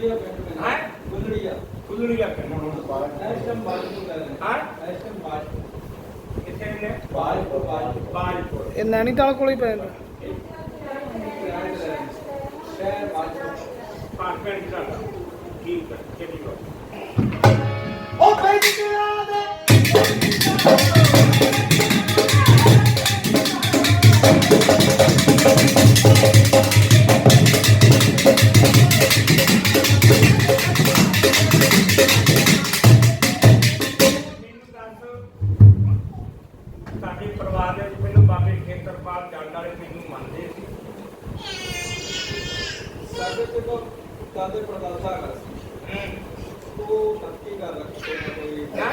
ਪਿੰਡ ਮੇਰਾ ਹੈਂ? ਇਸ ਟਾਈਮ ਬਾਜਪੁਰ ਲੈ ਰਹੇ ਹਾਂ? ਇਸ ਟਾਈਮ ਬਾਜਪੁਰ ਕਿੱਥੇ ਨੇ? ਬਾਜਪੁਰ ਬਾਜਪੁਰ ਬਾਜਪੁਰ ਇਹ ਨੈਣੀਤਾਲ ਕੋਲ ਹੀ ਪੈ ਜਾਂਦਾ। ਕਿਰਾਏ ਤੇ ਲੈ ਬਾਬੇ ਖੇਤਰਪਾਲ ਜੰਡ ਵਾਲੇ ਮੈਨੂੰ ਮੰਨਦੇ ਸੀ ਸਾਡੇ ਤੇ ਕੋ ਦਾਦੇ ਪੜਦਾਦਾ ਹੈਗਾ ਸੀ ਉਹ ਨੱਕੀ ਕਰ ਰੱਖਦੇ ਨੇ ਕੋਈ ਹੈਂ?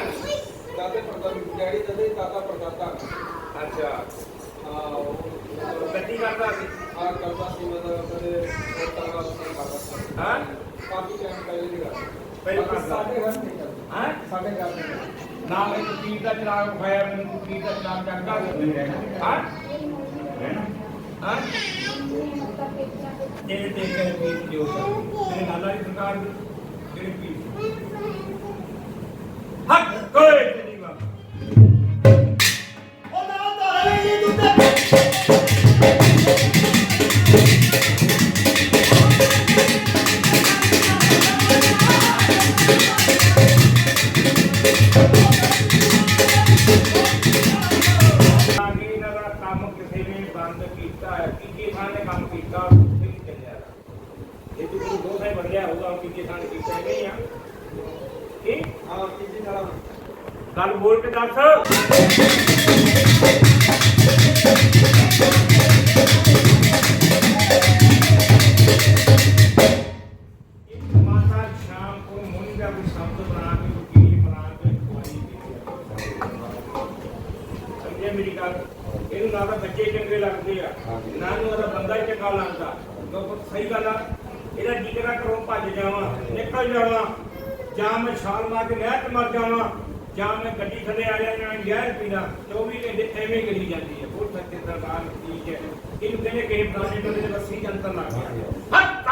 ਦਾਦੇ ਪੜਦਾਦਾ ਡੈਡੀ ਦਦੇ ਦਾਦਾ ਪੜਦਾਦਾ ਹੈਗਾ। ਅੱਛਾ ਹਾਂ ਉਹ ਗੱਡੀ ਕਰਦਾ ਸੀ ਆ ਕਰਦਾ ਸੀ ਮਤਲਬ ਕਦੇ ਹੋਟਲ ਵਾਲਾ ਕੰਮ ਕਰਦਾ ਸੀ ਹਾਂ ਕਾਫੀ ਟਾਈਮ ਪਹਿਲੇ ਦੀ ਗੱਲ ਪਹਿਲੇ ਬਾਕੀ ਕਰਦਾ। ਸਾਡੇ ਘਰ ਨਹੀਂ ਕਰਦੇ ਹਾਂ ਸਾਡੇ ਘਰ ਨਹੀਂ ਕਰਦੇ ਨਾ ਮੈਨੂੰ ਪੀਰ ਦਾ ਚਰਾਗ ਖਾਇਆ ਮੈਨੂੰ ਪੀਰ ਦਾ ਚਰਾਗ ਚੜਦਾ ਹਾਂ? ਹਾਂ? ਤੇਰੇ ਤੇ ਕੇ ਪੀਰ ਜੋ ਤੇਰੇ ਨਾਲਾ ਦੀ ਸਰਕਾਰ ਦੀ, ਤੇਰੇ ਪੀਰ ਨਾ ਨੂੰ ਉਹਦਾ ਬੰਦਾ ਹੀ ਚੰਗਾ ਲੱਗਦਾ। ਕਿਉਂਕਿ ਸਹੀ ਗੱਲ ਆ। ਇਹਦਾ ਜਿਗਰਾ ਕਰੋ ਭੱਜ ਜਾਵਾਂ, ਨਿਕਲ ਜਾਵਾਂ। ਜਾਂ ਮੈਂ ਛਾਲ ਮਾਰ ਕੇ ਨਹਿਰ 'ਚ ਮਰ ਜਾਵਾਂ, ਜਾਂ ਮੈਂ ਗੱਡੀ ਥੱਲੇ ਆ ਜਾ ਜਾਂ ਜ਼ਹਿਰ ਪੀਣਾ 24 ਘੰਟੇ ਐਵੇਂ ਕਰੀ ਜਾਂਦੀ ਹੈ ਬਹੁਤ ਸੱਚੇ ਸਰਕਾਰ ਠੀਕ ਹੈ ਇਹਨੂੰ ਕਹਿੰਦੇ ਕਿ ਬਰਾਣੇ ਬੰਦੇ ਦੇ ਵਸੀ ਜੰਤਰ ਲੱਗ ਗਿਆ ਹੱਥ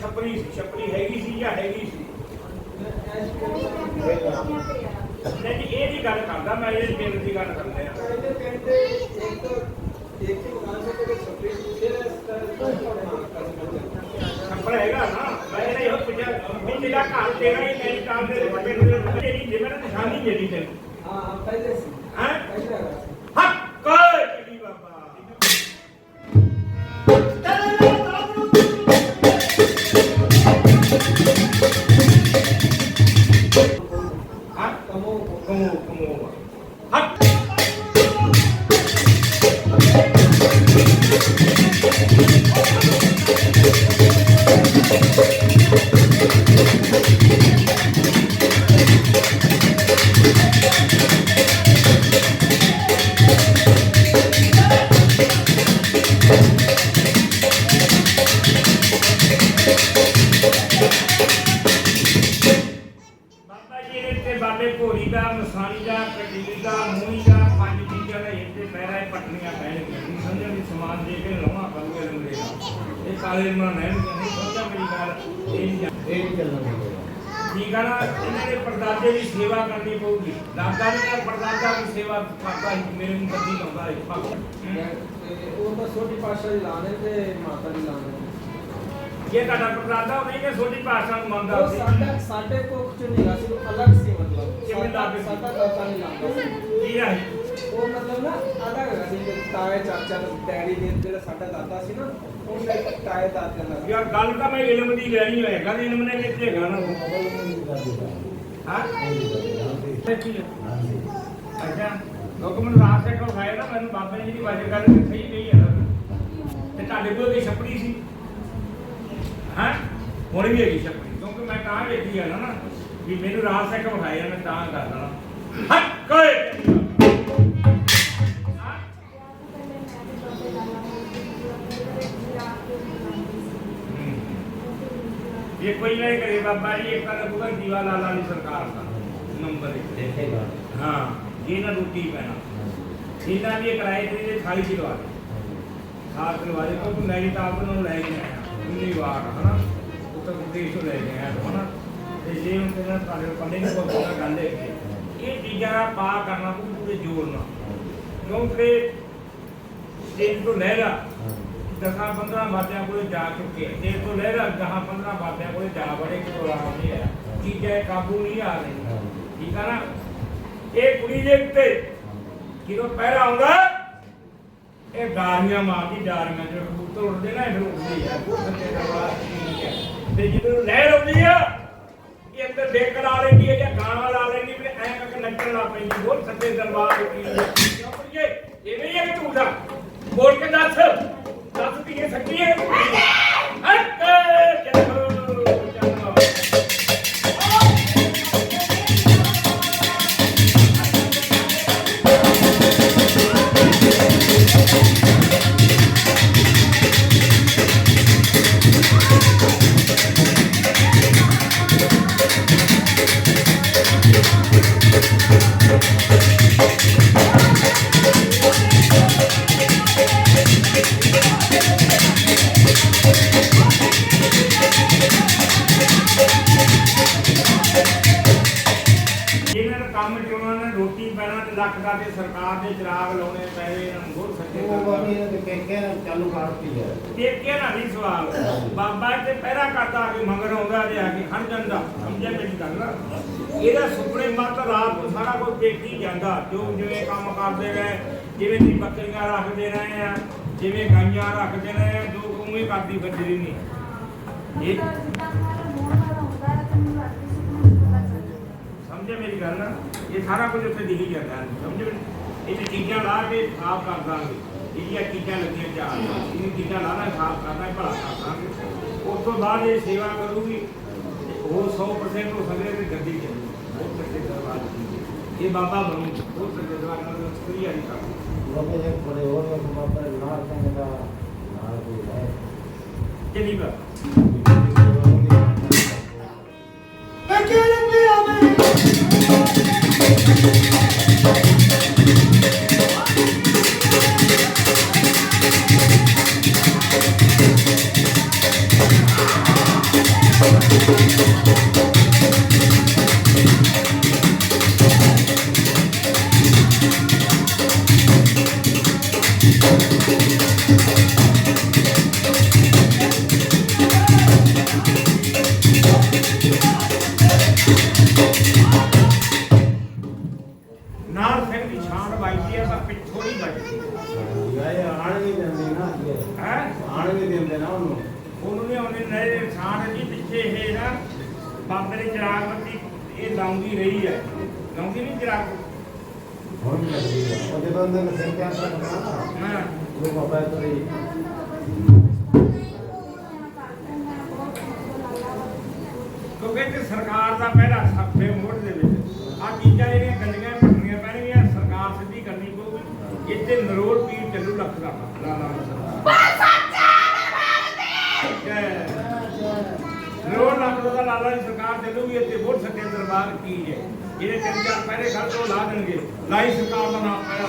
ਛਪਰੀ ਸੀ ਛਪਰੀ ਹੈਗੀ ਸੀ ਜਾਂ ਹੈਗੀ ਸੀ? ਨਹੀਂ ਇਹ ਨਹੀਂ ਗੱਲ ਕਰਦਾ ਮੈਂ ਇਹ ਪਿੰਡ ਦੀ ਗੱਲ ਕਰਦਾ। ਕਮੋ ਕਮੋ ਇਹ ਕਾਲੇ ਮਨ ਨਹੀਂ ਨਹੀਂ ਸਮਝਿਆ ਮੇਰੀ ਗੱਲ ਇਹ ਨਹੀਂ ਜਾਂ- ਇਹ ਨਹੀਂ ਚੱਲਣਾ ਠੀਕ ਆ ਨਾ ਇਹਨਾਂ ਦੇ ਪਰਦਾਦੇ ਦੀ ਸੇਵਾ ਕਰਨੀ ਪਊਗੀ। ਦਾਦਾ ਵੀ ਨਾਲ ਪਰਦਾਦਾ ਦੀ ਸੇਵਾ ਕਰਦਾ ਸੀ ਮੇਰੇ ਨੂੰ ਗੱਦੀ ਲਾਉਂਦਾ ਸੀ ਤੇ ਉਹ ਤਾਂ ਛੋਟੀ ਪਾਸ਼ਾ ਦੀ ਲਾਣੇ ਤੇ ਮਾਤਾ ਦੀ ਲਾਣੇ ਜੇ ਤੁਹਾਡਾ ਪਰਦਾਦਾ ਨਹੀਂ ਕਿ ਛੋਟੀ ਭਾਸ਼ਾ ਨੂੰ ਮੰਨਦਾ ਉਹ ਸੀ। ਸਾਡਾ ਸਾਡੇ ਕੋਲ ਚ ਨਹੀਂ ਗਾ ਸੀ ਉਹ ਅਲੱਗ ਸੀ ਮਤਲਬ ਕਿਵੇਂ ਸਾਡਾ ਲੱਗ ਸੀ? ਸਾਡਾ ਦਾਦਾ ਨਹੀਂ ਲਾਉਂਦਾ ਸੀ। ਕੀ ਆ ਉਹ ਮਤਲਬ ਨਾ ਅਲੱਗ ਹੈਗਾ ਸੀ ਕਿ ਤਾਏ ਚਾਚਾ ਦਾ ਡੈਡੀ ਦੇ ਜਿਹੜਾ ਸਾਡਾ ਦਾਦਾ ਸੀ ਨਾ ਉਹਨੇ ਤਾਏ ਦਾਦੇ ਨਾਲ ਯਾਰ ਗੱਲ ਤਾਂ ਮੈਂ ਇਲਮ ਦੀ ਲੈਣੀ ਹੋਏਗਾ ਤੇ ਇਲਮ ਨੇ ਕਿੱਥੇ ਹੈਗਾ ਨਾ ਹਾਂ? ਅੱਛਾ ਲੋਕ ਮੈਨੂੰ ਰਾਤ ਸੇ ਕੋ ਖਾਇਆ ਨਾ ਮੈਨੂੰ ਬਾਬਾ ਜੀ ਦੀ ਵਾਜੇ ਗੱਲ ਤੇ ਸਹੀ ਨਹੀਂ ਹੈ ਨਾ। ਤੇ ਤੁਹਾਡੇ ਕੋਲ ਦੀ ਛਪੜੀ ਸੀ? ਹਾਂ? ਹੁਣ ਵੀ ਹੈਗੀ ਛਪੜੀ ਕਿਉਂਕਿ ਮੈਂ ਤਾਂ ਵੇਖੀ ਆ ਨਾ ਵੀ ਮੈਨੂੰ ਰਾਤ ਸੇ ਕੋ ਖਾਇਆ ਮੈਂ ਤਾਂ ਕਰ ਦੇਣਾ ਹੱਕ ਓਏ! ਇਹ ਕੋਈ ਨਹੀਂ ਕਰੇ ਬਾਬਾ ਜੀ ਇੱਕ ਤਾਂ ਲੱਗੂਗਾ ਦੀਵਾ ਲਾਲਾ ਦੀ ਸਰਕਾਰ ਦਾ ਨੰਬਰ ਇੱਕ। ਦੇਖੇਗਾ ਹਾਂ ਇਹਨਾਂ ਰੋਟੀ ਪੈਣਾ। ਇਹਨਾਂ ਵੀ ਇਹ ਕਿਰਾਏ ਤੇ ਇਹ ਥਾਲੀ ਚ ਲਵਾ ਦੇ। ਖਾਸ ਲਵਾ ਦੇ ਮੈਂ ਤਾਂ ਆਪ ਨੂੰ ਲੈ ਕੇ ਆਇਆ। ਉਨੀ ਵਾਰ ਹਨਾ? ਪ੍ਰਦੇਸ਼ ਤੋਂ ਲੈ ਕੇ ਆਇਆ ਹਨਾ? ਤੇ ਜੇ ਹੁਣ ਤੇਰਾ ਤੁਹਾਡੇ ਪੱਲੇ ਨੂੰ ਕੋਈ ਗੱਲ ਹੈ ਇਹ ਚੀਜ਼ਾਂ ਪਾ ਕਰਨਾ ਪੂਰੇ ਜ਼ੋਰ ਨਾਲ। ਕਿਉਂਕਿ ਸਟੇਜ ਤੋਂ ਲਹਿਰਾ ਦਸਾਂ 15 ਬਾਬਿਆਂ ਕੋਲੇ ਜਾ ਚੁੱਕੇ ਆ। ਜੇ ਤੋਂ ਲਹਿਰਾ ਦਸਾਂ 15 ਬਾਬਿਆਂ ਕੋਲੇ ਜਾ ਬੜੇ ਪ੍ਰੋਗਰਾਮ ਨਹੀਂ ਹੈ ਚੀਜ਼ਾਂ ਕਾਬੂ ਨਹੀਂ ਆ ਰਹੀ ਠੀਕ ਆ ਨਾ? ਇਹ ਕੁੜੀ ਦੇ ਉੱਤੇ ਜਦੋਂ ਪਹਿਰਾ ਆਉਂਦਾ, ਇਹ ਗਾਰੀਆਂ ਮਾਰਦੀ, ਡਾਰੀਆਂ ਜਿਹੜੇ ਕਬੂਤਰ ਉੱਡਦੇ ਨਾ, ਇਹ ਉੱਡਦੇ ਆ। ਬਹੁਤ ਸੱਚੇ ਦਰਬਾਰ ਤੇ ਜਦੋਂ ਲਹਿਰ ਆਉਂਦੀ ਆ, ਇਹ ਅੰਦਰ ਡੇਕ ਲਾ ਲੈਂਦੀ ਹੈ ਜਾਂ ਗਾਣਾ ਲਾ ਲੈਂਦੀ ਵੀ ਐਂ ਕਰਕੇ ਨੱਚਣ ਲੱਗ ਪੈਂਦੀ ਬਹੁਤ ਸੱਚੇ ਦਰਬਾਰ ਦੀ ਕੀ ਹੈ ਇਹ ਨਹੀਂ ਹੈ ਝੂਠਾ ਬੋਲ ਕੇ ਦੱਸ? ਦੱਸ ਵੀ ਇਹ ਸੱਚੀ ਹੈ ਹੱਕ ਸਰਕਾਰ ਦੇ ਚਿਰਾਗ ਲਾਉਣੇ ਪਏ ਇਹਨਾਂ ਨੂੰ ਬਹੁਤ ਸੱਚੇ ਉਹ ਦਰਬਾਰ ਬਾਕੀ ਇਹਦੇ ਪੇਕੇ ਨਾਲ ਚਾਲੂ ਕਰਤੀ ਹੈ ਪੇਕੇ ਨਾ ਨਹੀਂ ਸਵਾਲ। ਬਾਬਾ ਤੇ ਪਹਿਰਾ ਕਰਦਾ ਆ ਕੇ ਮੰਗਰ ਆਉਂਦਾ ਤੇ ਆ ਕੇ ਖੜ ਜਾਂਦਾ। ਸਮਝਿਆ ਮੇਰੀ ਗੱਲ? ਨਾ ਇਹਦਾ ਸੁਪਨੇ ਮਤ ਰਾਤ ਨੂੰ ਸਾਰਾ ਕੁਝ ਦੇਖੀ ਜਾਂਦਾ। ਜੋ ਜਿਵੇਂ ਕੰਮ ਕਰਦੇ ਰਹੇ ਜਿਵੇਂ ਦੀ ਬੱਕਰੀਆਂ ਰੱਖਦੇ ਰਹੇ ਆ ਜਿਵੇਂ ਗਾਈਆਂ ਰੱਖਦੇ ਰਹੇ ਜੋ ਉਵੇਂ ਕਰਦੀ ਫਿਰਦੀ ਨਹੀਂ ਇਹ ਸਮਝੇ ਮੇਰੀ ਗੱਲ? ਨਾ ਇਹ ਸਾਰਾ ਕੁਝ ਉੱਥੇ ਦਿਖੀ ਜਾਂਦਾ। ਸਮਝੇ ਇਹ ਚੀਜ਼ਾਂ ਲਾ ਕੇ ਸਾਫ਼ ਕਰ ਦਾਂਗੇ। ਇਹਦੀਆਂ ਚੀਜ਼ਾਂ ਲੱਗੀਆਂ ਚਾਰ ਇਹ ਚੀਜ਼ਾਂ ਲਾ ਲਾ ਸਾਫ਼ ਕਰਨਾ ਭਲਾ ਕਰ ਦਾਂਗੇ। ਉਸ ਤੋਂ ਬਾਅਦ ਇਹ ਸੇਵਾ ਕਰੂਗੀ ਹੋਰ 100% ਹੋ ਸਕਦੇ ਤੇ ਗੱਡੀ ਚੱਲੂ ਬਹੁਤ ਸੱਚੇ ਦਰਬਾਰ ਦੀ। ਇਹ ਬਾਬਾ ਬਣੂ ਬਹੁਤ ਸੱਚੇ ਦਰਬਾਰ ਨਾਲ ਸਤਰੀ ਵਾਲੀ ਕਰ ਲੋਕੇ ਜੇ ਬੜੇ ਹੋ ਰਹੇ ਹੋ ਬਾਬਾ ਨਾਲ ਕਹਿੰਦਾ ਨਾਲ ਕੋਈ ਹੈ ਚਲੀ ਬਾ ਨਾਲ ਹੈ ਉਹ ਜਦੋਂ ਅੰਦਰ ਸਿਰ ਤੇ ਆਸਰਾ ਕਰਨਾ ਹਾਂ ਉਹ ਬਾਬਾ ਤੋਂ ਹੀ ਕਿਉਂਕਿ ਤੇ ਸਰਕਾਰ ਦਾ ਪਹਿਲਾ ਸੱਫੇ ਮੋੜ ਦੇ ਵਿੱਚ ਆ ਚੀਜ਼ਾਂ ਜਿਹੜੀਆਂ ਗੰਦੀਆਂ ਪੱਟਣੀਆਂ ਪੈਣਗੀਆਂ, ਸਰਕਾਰ ਸਿੱਧੀ ਕਰਨੀ ਪਊਗੀ। ਇੱਥੇ ਨਰੋਲ ਪੀਰ ਚੱਲੂ ਲੱਖ ਦਾ ਲਾ ਲਾ ਨਰੋਲ ਲੱਖ ਦਾ ਲਾਲਾ ਦੀ ਸਰਕਾਰ ਚੱਲੂਗੀ, ਇੱਥੇ ਬਹੁਤ ਸੱਚੇ ਦਰਬਾਰ ਕੀ ਹੈ? ਜਿਹੜੇ ਤਿੰਨ ਚਾਰ ਪਹਿਰੇ ਖੜ ਤੋਂ ਲਾ ਦੇਣਗੇ। ਲਾਈ ਸਰਕਾਰ ਦਾ ਨਾਮ ਪਹਿਲਾ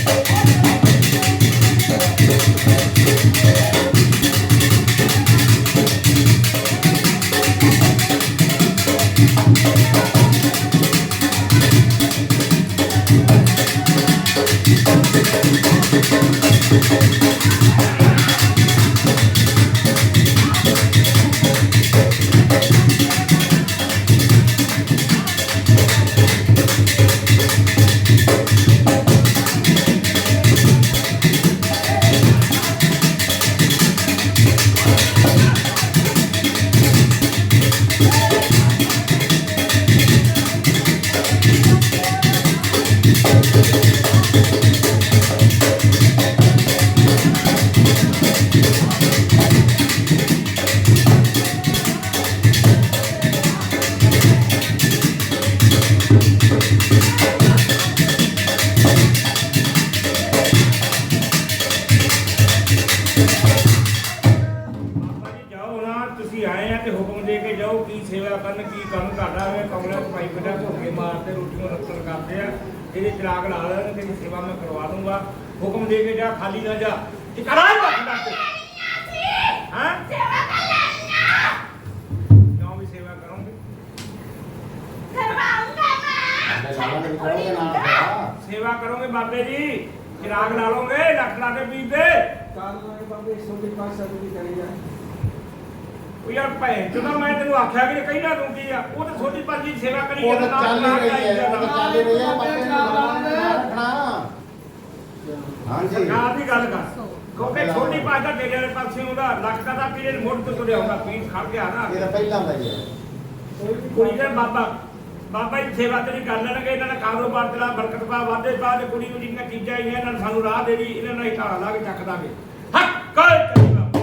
ਹੁਕਮ ਦੇ ਕੇ ਜਾ ਖਾਲੀ ਨਾ ਜਾ। ਤੇ ਕਰਾਈ ਬਾਕੀ ਦੱਸ ਹਾਂ? ਕਿਉਂ ਵੀ ਸੇਵਾ ਕਰੋਗੇ? ਸਾਡੇ ਲਾਲਾ ਨੇ ਕਰੋਗੇ ਨਾ ਹੋਇਆ ਸੇਵਾ ਕਰੋਗੇ ਬਾਬੇ ਜੀ। ਚਿਰਾਗ ਲਾ ਲੋਗੇ ਲੱਖ ਲਾ ਕੇ ਪੀਂਦੇ ਕਾਰਨਾਮੇ ਬਾਬੇ ਸੋਲੇ ਪਾਸਾ ਦੀ ਕਰੀ ਜਾ। ਉਹ ਯਾਰ ਭੈਣ ਜਦੋਂ ਮੈਂ ਤੈਨੂੰ ਆਖਿਆ ਕਿ ਕਹਿਣਾ ਕੀ ਆ ਉਹ ਤਾਂ ਛੋਟੀ ਭਾਜੀ ਦੀ ਸੇਵਾ ਕਰੀ ਉਹ ਤਾਂ ਚੱਲ ਹੀ ਰਹੀ ਹੈ ਉਹ ਤਾਂ ਨਾਲ ਚੱਲ ਹੀ ਰਹੀ ਹੈ ਬਾਬੇ ਹਾਂਜੀ। ਸਰਕਾਰ ਦੀ ਗੱਲ ਕਰ। ਕਿਉਂਕਿ ਛੋਟੀ ਭਾਜਾ ਤੇਰੇ ਵਾਲੇ ਪਾਸੇ ਉਹਦਾ ਲੱਖ ਦਾ ਪੀਰੇ ਮੁੱਢ ਤੋਂ ਤੁਰਿਆ ਹੁੰਦਾ ਪੀਰ ਖੜ ਗਿਆ ਨਾ। ਇਹਦਾ ਪਹਿਲਾਂ ਦਾ ਹੀ। ਹੈ ਕੁੜੀ ਦੇ ਬਾਬਾ ਬਾਬਾ ਜੀ ਸੇਵਾ ਤੇਰੀ ਕਰ ਲੈਣਗੇ ਇਹਨਾਂ ਦਾ ਕਾਰੋਬਾਰ ਤੇਰਾ ਬਰਕਤ ਪਾ ਵਾਧੇ ਪਾ ਤੇ ਕੁੜੀ ਨੂੰ ਜਿਹੜੀਆਂ ਚੀਜ਼ਾਂ ਆਈਆਂ ਇਹਨਾਂ ਨੂੰ ਸਾਨੂੰ ਰਾਹ ਦੇ ਦੀ ਇਹਨਾਂ ਨਾਲ ਹੀ ਢਾਲਾ ਲਾ ਕੇ ਚੱਕ ਦਾਂਗੇ। ਹੱਕ ਕੋਈ ਤੇਰੀ ਬਾਬਾ।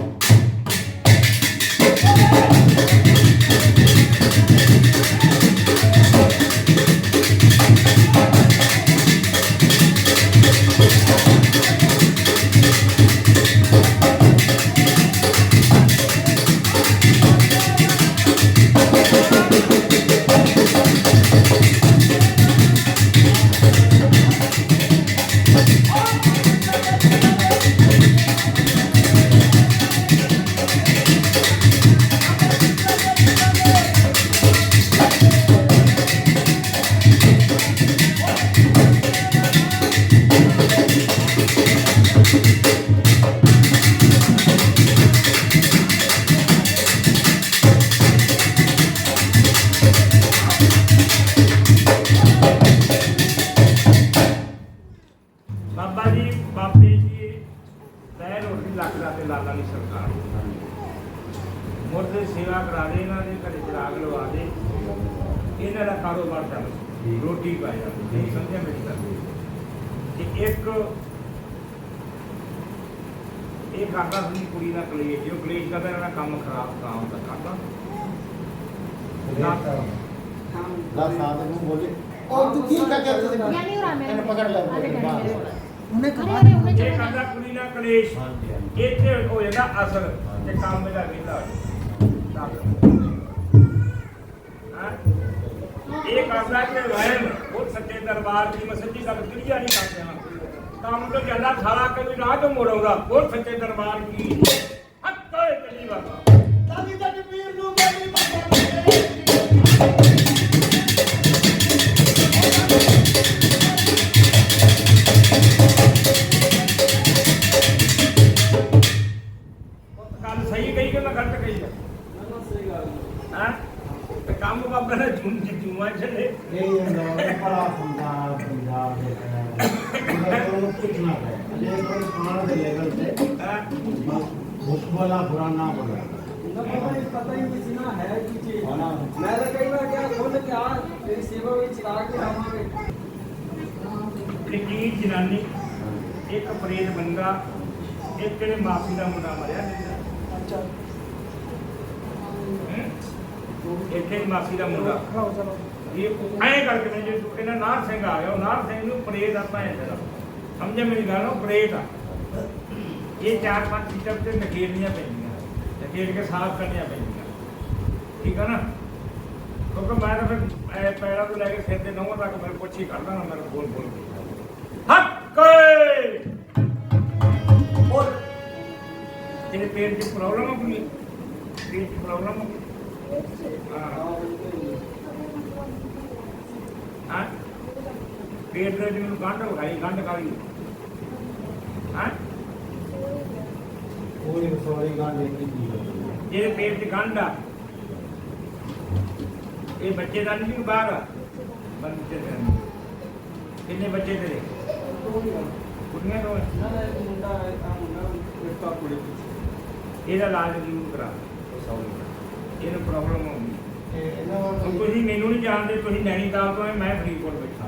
ਇਹ ਕਰਦਾ ਸੀ ਕੁੜੀ ਨਾਲ ਕਲੇਸ਼ ਜੋ ਕਲੇਸ਼ ਕਰਦਾ ਇਹਨਾਂ ਦਾ ਕੰਮ ਖਰਾਬ ਕੰਮ ਦਾ ਕਰਦਾ। ਲਾ ਸਾਧ ਨੂੰ ਬੋਲੇ। ਉਹ ਤੂੰ ਕੀ ਕਰ ਕੇ ਤੁਸੀਂ ਯਾਨੀ ਉਹ ਰਾਮੇ ਇਹਨੂੰ ਪਕੜ ਲੈ ਉਹਨੇ ਉਹਨੇ ਇਹ ਕਰਦਾ ਕੁੜੀ ਨਾਲ ਕਲੇਸ਼। ਇੱਥੇ ਹੋ ਜਾਂਦਾ ਅਸਰ ਤੇ ਕੰਮ ਦਾ ਵਿਹਲਾ। ਹਾਂ? ਇਹ ਕਰਦਾ ਕਿ ਵਹਿਮ ਉਹ ਸੱਚੇ ਦਰਬਾਰ ਦੀ ਮੈਂ ਸੱਚੀ ਗੱਲ ਕਲੀਅਰ ਨਹੀਂ ਕਰਦੇ। ਹਾਂ ਕੰਮ ਤੋਂ ਜਾਂਦਾ ਸਾਰਾ ਕਦੀ ਰਾਹ ਤੋਂ ਮੋੜ ਆਉਂਦਾ। ਸੱਚੇ ਦਰਬਾਰ ਕੀ? ਹੱਥੋਂ ਚਲੀ ਬਾਬਾ ਦਾਦੀ ਤੱਕ ਪੀਰ ਨੂੰ ਮੇਰੀ ਬਾਬਾ ਗੱਲ ਸਹੀ ਕਹੀ ਕਿ ਮੈਂ ਗਲਤ ਕਹੀ ਹੈ ਨਾ ਨਾ ਸਹੀ ਗੱਲ ਹੈ। ਹਾਂ? ਤੇ ਕੰਮ ਬਾਬਾ ਨੇ ਜੂਮ ਜੂਮਾ ਛੱਡੇ। ਇਹ ਲੋਕ ਬੜਾ ਪੰਜਾਬ ਪੰਜਾਬ ਦੇ ਉਹਨਾਂ ਨੂੰ ਪੁੱਛਣਾ ਹੈ? ਅਜੇ ਕੋਈ ਖਾਣ ਦੇ ਲੈਵਲ ਤੇ। ਹਾਂ ਉਸ ਵਾਲਾ ਪੁਰਾਣਾ ਬੋਲਾ ਨਾ ਬਾਬਾ ਇਹ ਪਤਾ ਹੀ ਨਹੀਂ ਸੀ ਨਾ ਹੈ ਕੀ ਚੀਜ਼। ਹਾਂ। ਮੈਂ ਤਾਂ ਕਈ ਵਾਰ ਕਿਹਾ ਖੁੱਲ ਕੇ ਆ ਤੇਰੀ ਸੇਵਾ ਵਿੱਚ ਚਿਰਾਗ ਕੇ ਆਵਾਂਗੇ। ਕੀ ਜਨਾਨੀ? ਇੱਕ ਪ੍ਰੇਤ ਬੰਦਾ ਇੱਕ ਜਿਹੜੇ ਮਾਸੀ ਦਾ ਮੁੰਡਾ ਮਰਿਆ ਅੱਛਾ। ਇੱਥੇ ਮਾਸੀ ਦਾ ਮੁੰਡਾ। ਇਹ ਐਂ ਕਰਕੇ ਮੈਂ ਜੇ ਇਹਨਾਂ ਨਾਰ ਸਿੰਘ ਆ ਗਿਆ ਉਹ ਨਾਰ ਸਿੰਘ ਨੂੰ ਪ੍ਰੇਤ ਆਪਾਂ ਐਂ ਜਰਾ ਸਮਝੇ ਮੇਰੀ ਗੱਲ? ਉਹ ਪ੍ਰੇਤ ਆ। ਇਹ ਚਾਰ ਪੰਜ ਚੀਜ਼ਾਂ ਤੇ ਨਕੇੜਨੀਆਂ ਪੈਂਦੀਆਂ। ਨਕੇੜ ਕੇ ਸਾਫ਼ ਕਰਨੀਆਂ ਪੈਂਦੀਆਂ। ਠੀਕ ਆ ਨਾ? ਕਿਉਂਕਿ ਮੈਂ ਤਾਂ ਫਿਰ ਪੈਰਾਂ ਤੋਂ ਲੈ ਕੇ ਸਿਰ ਤੇ ਨੌਂ ਤੱਕ ਮੇਰੇ ਪੁੱਛੀ ਕਰਦਾ ਨਾ ਮੇਰੇ ਬੋਲ ਬੋਲ ਹੱਕ! ਹੋਰ? ਤੇਰੇ ਪੇਟ 'ਚ ਪ੍ਰੋਬਲਮ ਹੋ ਗਈ ਪੇਟ 'ਚ ਪ੍ਰੋਬਲਮ ਹੋ ਗਈ ਹਾਂ। ਪੇਟ ਦੇ ਮੈਨੂੰ ਗੰਢ ਹੋ ਗਈ ਗੰਢ ਕਾਲੀ ਹਾਂ? ਕੋਈ ਸੋਰੀ ਗੱਲ ਇਹ ਕੀ ਹੈ। ਜਿਹਦੇ ਪੇਟ 'ਚ ਗੰਢ ਆ। ਇਹ ਬੱਚੇ ਦਾ ਨਹੀਂ ਬਾਹਰ। ਆ ਬੱਚੇ ਦਾ ਨੀ। ਕਿੰਨੇ ਬੱਚੇ ਤੇਰੇ? ਕੁੜੀਆਂ ਤੋਂ ਨਾ ਨਾ ਇੱਕ ਮੁੰਡਾ ਹੈ ਆ ਮੁੰਡਾ ਇੱਕ ਤਾਂ ਕੁੜੀ ਇਹਦਾ ਇਲਾਜ ਜ਼ਰੂਰ ਕਰਾ। ਉਹ ਸੌਰੀ ਦਾ। ਇਹਨੂੰ ਪ੍ਰੋਬਲਮ ਹੋ ਗਈ ਇਹ ਇਹਨਾਂ ਤੁਸੀਂ ਮੈਨੂੰ ਨਹੀਂ ਜਾਣਦੇ ਤੁਸੀਂ ਨੈਣੀਤਾਲ ਤੋਂ ਮੈਂ ਫਰੀਦਕੋਟ ਬੈਠਾ।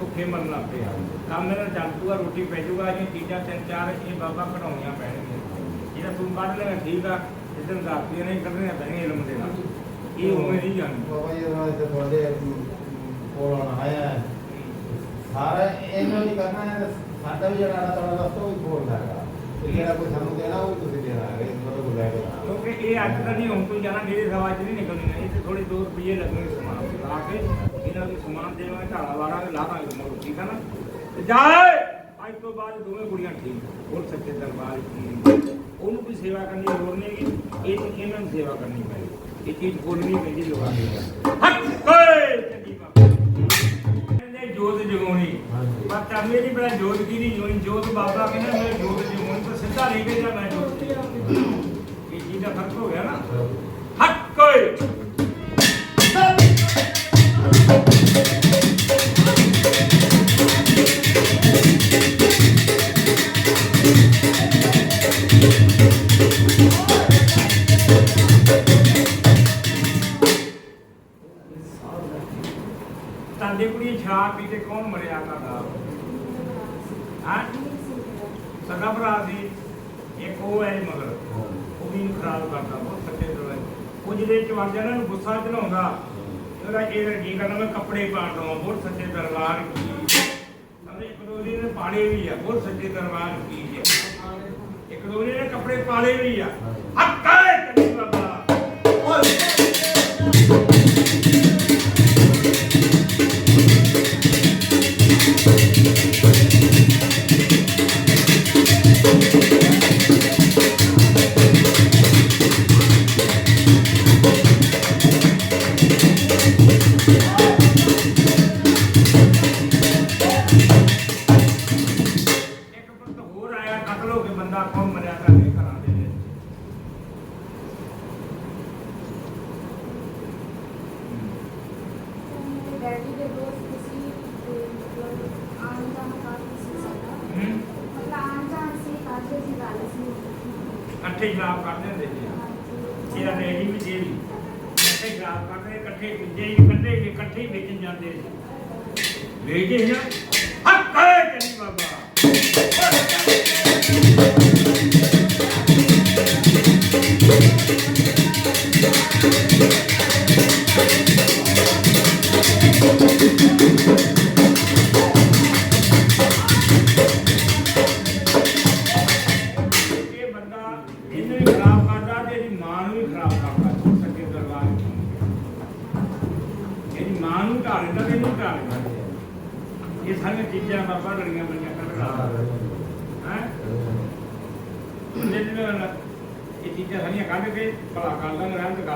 ਭੁੱਖੇ ਮਰਨ ਲੱਗ ਪਏ ਆ। ਕੰਮ ਇਹਨਾਂ ਚੱਲ ਪੂਗਾ ਰੋਟੀ ਪੈ ਜਾਊਗਾ ਇਹ ਚੀਜ਼ਾਂ ਤਿੰਨ ਚਾਰ ਇਹ ਬਾਬਾ ਕਢਾਉਣੀਆਂ ਪੈਣਗੀਆਂ। ਜਿਹੜਾ ਤੂੰ ਕੱਢ ਲੇਗਾ ਠੀਕ ਆ ਇਦਾਂ ਦਾਤੀਆਂ ਨਹੀਂ ਕੱਢਣੀਆਂ ਪੈਣਗੀਆਂ ਇਲਮ ਦੇ ਨਾਲ। ਇਹ ਉਵੇਂ ਨਹੀਂ ਜਾਣੀ ਬਾਬਾ ਜੀ ਉਹਨਾਂ ਦੇ ਤੁਹਾਡੇ ਕੋਲ ਆਇਆ। ਸਾਰਾ ਇਹਨਾਂ ਨਹੀਂ ਕਰਨਾ ਹੈ ਸਾਡਾ ਵੀ ਜਿਹੜਾ ਤੁਹਾਡਾ ਰਸਤਾ ਵੀ ਖੋਲ ਲਾਗਾ ਤੇ ਜਿਹੜਾ ਕੋਈ ਸਾਨੂੰ ਦੇਣਾ ਉਹ ਤੁਸੀਂ ਦੇਣਾ ਹੈ ਇਸ ਮਤਲਬ ਲੈ ਕੇ ਜਾਣਾ ਕਿਉਂਕਿ ਇਹ ਅੱਜ ਤਾਂ ਨਹੀਂ ਹੁਣ ਤੂੰ ਜਾਣਾ ਮੇਰੇ ਸਵਾਲ ਚ ਨਹੀਂ ਨਿਕਲਣੀ ਹੈ ਇੱਥੇ ਥੋੜੇ 2 ਰੁਪਏ ਲੱਗਣਗੇ ਸਮਾਨ ਤੇ ਲਾ ਕੇ। ਨੂੰ ਸਮਾਨ ਦੇਵਾਂਗੇ ਢਾਲਾ ਵਾੜਾਂਗੇ ਲਾ ਦਾਂਗੇ ਮੋਰ ਠੀਕ ਆ ਨਾ? ਤੇ ਜਾ ਓਏ। ਅੱਜ ਤੋਂ ਬਾਅਦ ਦੋਵੇਂ ਕੁੜੀਆਂ ਠੀਕ ਹੋਰ ਸੱਚੇ ਦਰਬਾਰ ਕੀ ਉਹਨੂੰ ਕੋਈ ਸੇਵਾ ਕਰਨੀ ਦੀ ਲੋੜ ਨਹੀਂ ਇਹ ਇਹਨਾਂ ਨੂੰ ਸੇਵਾ ਕਰਨੀ ਪੈਣੀ ਇਹ ਚੀਜ਼ ਬੋਲਣੀ ਪੈਂਦੀ ਲੋਕਾਂ ਦੀ ਹੱਕ ਕਹਿੰਦੇ ਜੋਤ ਜਗਾਉਣੀ। ਪਰ ਤਾਂ ਮੇਰੀ ਬੜਾ ਜੋਤ ਕੀ ਨਹੀਂ ਜੋਈ ਜੋਤ ਬਾਬਾ ਕਹਿੰਦਾ ਮੈਂ ਜੋਤ ਜਗਾਉਣੀ ਤਾਂ ਸਿੱਧਾ ਨਹੀਂ ਕਹਿੰਦਾ ਮੈਂ ਜੋਤ ਇਹ ਚੀਜ਼ ਦਾ ਫ਼ਰਕ ਹੋ ਗਿਆ ਨਾ। ਹੱਕ ਓਏ ਸ਼ਰਾਬ ਪੀ ਕੇ ਕੌਣ ਮਰਿਆ ਤੁਹਾਡਾ? ਹਾਂ? ਸਦਾ ਭਰਾ ਸੀ ਇੱਕ ਉਹ ਹੈ ਮਗਰ। ਉਹ ਵੀ ਖਰਾਬ ਕਰਦਾ ਬਹੁਤ ਸੱਚੇ ਦਿਲ ਹੈ। ਉਹ ਜਿਹਦੇ ਚ ਵੜ ਜਾਣਾ ਨੂੰ ਗੁੱਸਾ ਚੜਾਉਂਦਾ ਉਹਦਾ ਇਹ ਕੀ ਕਰਨਾ ਮੈਂ ਕੱਪੜੇ ਪਾੜ ਦਵਾਂ ਬਹੁਤ ਸੱਚੇ ਦਰਬਾਰ ਕੀ ਅਰੇ ਇੱਕ ਦੋ ਦਿਨ ਪਾੜੇ ਵੀ ਆ ਬਹੁਤ ਸੱਚੇ ਦਰਬਾਰ ਕੀ ਹੈ। ਇੱਕ ਦੋ ਦਿਨ ਕੱਪੜੇ ਪਾੜੇ ਵੀ ਆ। ਹੱਕ ਹੈ ਕਦੀ ਬਾਬਾ। ਇੱਕ ਸੀ ਵੇਚੇ ਨਾ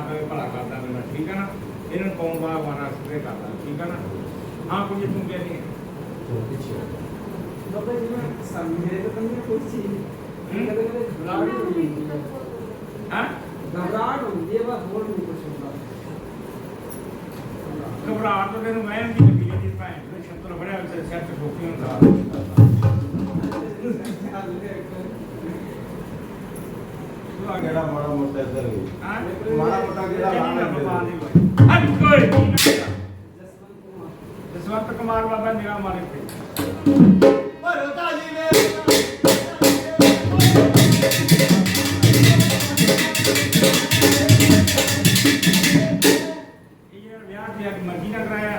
ਮੈਂ ਮੈਂ ਭਲਾ ਕਰਦਾ ਮੈਂ ਠੀਕ ਹੈ ਨਾ। ਇਹਨਾਂ ਨੂੰ ਕੌਣ ਬਾਹਰ ਵਾਰਾ ਸਪਰੇ ਕਰਦਾ ਠੀਕ ਹੈ ਨਾ। ਹਾਂ ਕੁਝ ਤੂੰ ਕਹਿੰਦੀ ਹੈ ਬਾਬਾ ਜੀ ਮੈਂ ਸਮਝੇ ਤਾਂ ਨਹੀਂ। ਕੋਈ ਚੀਜ਼? ਕਦੇ ਕਦੇ ਘਬਰਾਹਟ ਹੋ ਜਾਂਦੀ ਹੈ। ਹਾਂ? ਘਬਰਾਹਟ ਹੁੰਦੀ ਹੈ ਬਸ ਹੋਰ ਨਹੀਂ ਕੁਝ ਹੁੰਦਾ। ਘਬਰਾਹਟ ਤੋਂ ਤੈਨੂੰ ਵਹਿਮ ਦੀ ਲੱਗੀ ਜਾਂਦੀ ਭੈਣ। ਤੇ ਛੱਤਰ ਫੜਿਆ ਤੇ ਸਿਰ ਤੇ ਠੋਕੀ ਹੁੰਦਾ। ਕਿਹੜਾ ਮਾੜਾ ਮੋਟਾ ਇੱਧਰ ਵੀ ਮਾੜਾ ਮੋਟਾ ਕਿਹੜਾ ਲਾਣਾ ਕੋਈ ਜਸਵੰਤ ਕੁਮਾਰ ਜਸਵੰਤ ਕੁਮਾਰ ਬਾਬਾ ਨਿਗਾਹ ਮਾਰੇ ਤੇ। ਭਰਤਾ ਜੀ ਨੇ ਇਹ ਯਾਰ ਵਿਆਹ ਦੀ ਅੱਜ ਮਰਜ਼ੀ ਨਾਲ ਕਰਾਇਆ।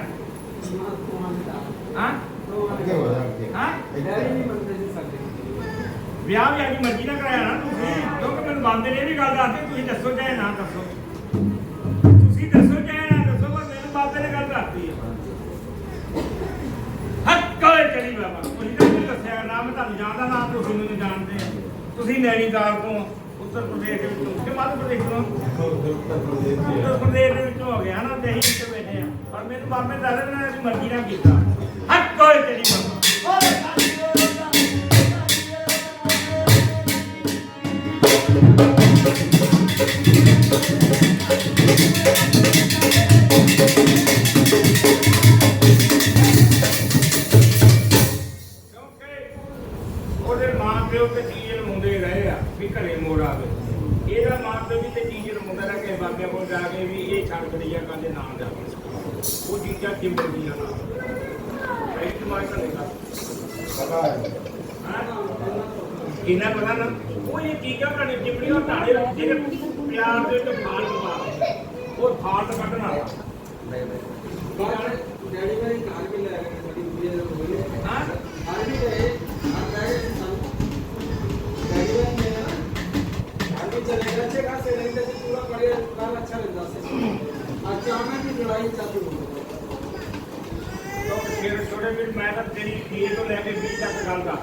ਹਾਂ? ਅੱਗੇ ਜਾ ਅੱਗੇ। ਹਾਂ? ਵਿਆਹ ਵੀ ਅੱਜ ਮਰਜ਼ੀ ਨਾਲ ਕਰਾਇਆ ਨਾ ਤੁਸੀਂ ਕਿਉਂਕਿ ਮੈਨੂੰ ਬੰਦੇ ਨੇ ਇਹ ਵੀ ਗੱਲ ਦੱਸਦੀ ਤੁਸੀਂ ਦੱਸੋ ਚਾਹੇ ਨਾ ਦੱਸੋ। ਤੁਸੀਂ ਦੱਸੋ ਚਾਹੇ ਨਾ ਦੱਸੋ, ਪਰ ਮੈਨੂੰ ਬਾਬੇ ਨੇ ਗੱਲ ਦੱਸਦੀ ਹੈ ਹੱਕ ਕੋਲੇ ਚਲੀ ਬਾਬਾ। ਤੁਸੀਂ ਤਾਂ ਮੈਨੂੰ ਦੱਸਿਆ ਨਾ ਮੈਂ ਤੁਹਾਨੂੰ ਜਾਣਦਾ ਨਾ ਤੁਸੀਂ ਮੈਨੂੰ ਜਾਣਦੇ ਆ। ਤੁਸੀਂ ਨੈਣੀਤਾਲ ਤੋਂ ਉੱਤਰ ਪ੍ਰਦੇਸ਼ ਦੇ ਵਿੱਚੋਂ ਕਿ ਮੱਧ ਪ੍ਰਦੇਸ਼ ਤੋਂ? ਉੱਤਰ ਪ੍ਰਦੇਸ਼ ਦੇ ਵਿੱਚੋਂ ਹੋ ਗਿਆ ਨਾ ਤੇ ਅਸੀਂ ਇੱਥੇ ਬੈਠੇ ਆ। ਪਰ ਮੈਨੂੰ ਬਾਬੇ ਦੱਸ ਰਹੇ ਨੇ ਮਰਜ਼ੀ ਨਾਲ ਕੀਤਾ। ਫਾਲ ਕੱਢਣ ਵਾਲਾ ਡੈਡੀ ਮੇਰੀ ਕਾਰ ਵੀ ਲੈ ਗਏ ਸਾਡੀ ਕੁੜੀ ਦੇ ਕੋਲ ਹਾਂ? ਹਰ ਵੀ ਗਏ ਹਰ ਗਏ ਸਾਨੂੰ। ਡੈਡੀ ਨੇ ਨਾ ਹਰ ਵੀ ਚਲੇ ਗਏ। ਅੱਛੇ ਖਾਸੇ ਰਹਿੰਦੇ ਸੀ ਪੂਰਾ ਪੜਿਆ ਕਾਲ ਅੱਛਾ ਰਹਿੰਦਾ ਸੀ। ਅਚਾਨਕ ਹੀ ਲੜਾਈ ਚਾਲੂ ਹੋ। ਗਈ ਤੋਂ ਫਿਰ ਛੋਟੇ ਵੀਰ ਮੈਂ ਤਾਂ ਤੇਰੀ ਇਹ ਤੋਂ ਲੈ ਕੇ ਵੀ ਤੱਕ ਗੱਲ ਦਾ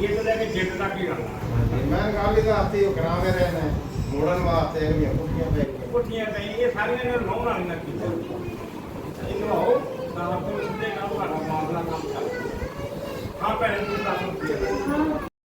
ਇਹ ਤੋਂ ਲੈ ਕੇ ਜਿੱਤ ਤੱਕ ਹੀ ਗੱਲ ਆ ਮੈਂ ਗੱਲ ਹੀ ਦੱਸਤੀ ਉਹ ਕਰਾਵੇ ਰਹੇ ਨੇ। ਮੋੜਨ ਵਾਸਤੇ ਪੈ ਕੋਠੀਆਂ ਪਈ ਇਹ ਸਾਰੀਆਂ ਇਹਨਾਂ ਨੂੰ ਲਾਉਣ ਵਾਲੀਆਂ ਕੀਤਾ ਇਹਨੂੰ ਆਓ ਤਾਂ ਆਪੋ ਸਿੱਧੇ ਨਾਲ ਤੁਹਾਡਾ ਮਾਮਲਾ ਕੰਮ ਕਰ ਹਾਂ ਭੈਣ ਜੀ ਤੁਹਾਨੂੰ